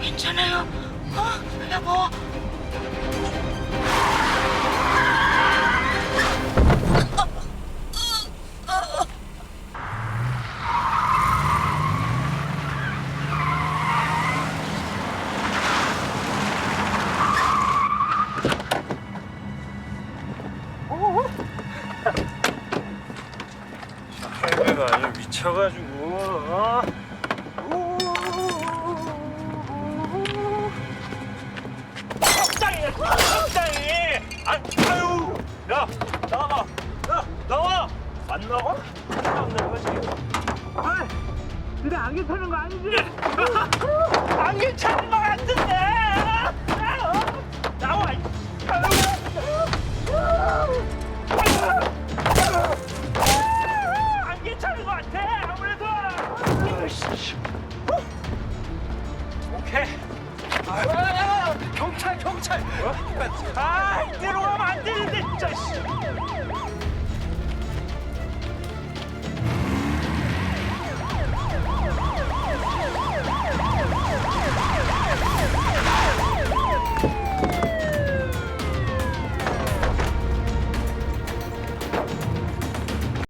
괜찮아요? 어? 여보? 할배가 아주 미쳐가지고 어? 안? 안 나온다는 거지 아 그래 안 괜찮은 거 아니지? 안 괜찮은 거 같은데 아, 어? 나와 이안 괜찮은 것 같아 아무래도. 어? 오케이 아, 경찰 경찰 아 이대로 가면 안 되는데 진짜 씨.